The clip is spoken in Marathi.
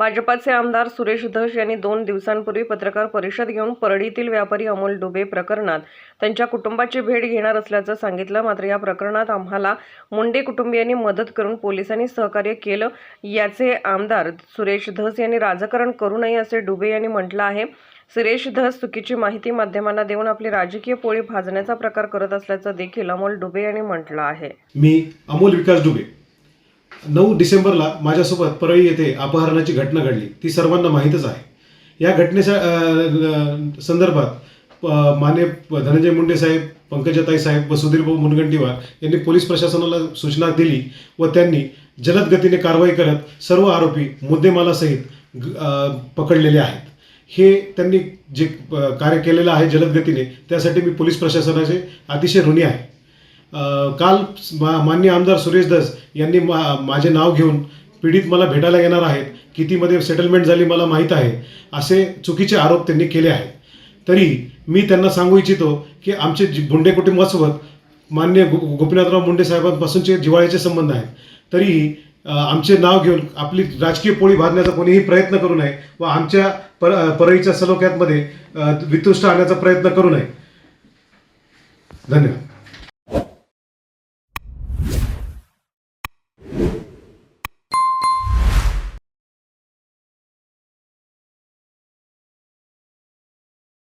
भाजपाचे आमदार सुरेश धस यांनी दोन दिवसांपूर्वी पत्रकार परिषद घेऊन परळीतील व्यापारी अमोल डुबे प्रकरणात त्यांच्या कुटुंबाची भेट घेणार असल्याचं सांगितलं. मात्र या प्रकरणात आम्हाला मुंडे कुटुंबियांनी मदत करून पोलिसांनी सहकार्य केलं. याचे आमदार सुरेश धस यांनी राजकारण करू नये असे डुबे यांनी म्हटलं आहे. सुरेश धस चुकीची माहिती माध्यमांना देऊन आपली राजकीय पोळी भाजण्याचा प्रकार करत असल्याचं देखील अमोल डुबे यांनी म्हटलं आहे. मी अमोल विकास डुबे. नऊ डिसेंबरला माझ्यासोबत परळी येथे अपहरणाची घटना घडली. ती सर्वांना माहीतच आहे. या घटनेच्या संदर्भात माने धनंजय मुंडे साहेब पंकजाताई साहेब व सुधीरभाऊ मुनगंटीवार यांनी पोलीस प्रशासनाला सूचना दिली व त्यांनी जलद गतीने कारवाई करत सर्व आरोपी मुद्देमालासहित पकडलेले आहेत. हे त्यांनी जे कार्य केलेलं आहे जलद गतीने त्यासाठी मी पोलीस प्रशासनाचे अतिशय ऋणी आहे. काल मा मान्य आमदार सुरेश दस यांनी मा माझे नाव घेऊन पीडित मला भेटायला येणार आहेत कितीमध्ये सेटलमेंट झाली मला माहीत आहे असे चुकीचे आरोप त्यांनी केले आहेत. तरी मी त्यांना सांगू इच्छितो की आमचे जी- मुंडे कुटुंबासोबत मान्य गो गोपीनाथराव मुंडे साहेबांपासूनचे जिव्हाळ्याचे संबंध आहेत. तरीही आमचे नाव घेऊन आपली राजकीय पोळी भाजण्याचा कोणीही प्रयत्न करू नये व आमच्या पर परळीच्या सलोख्यातमध्ये वितुष्ट आणण्याचा प्रयत्न करू नये. धन्यवाद.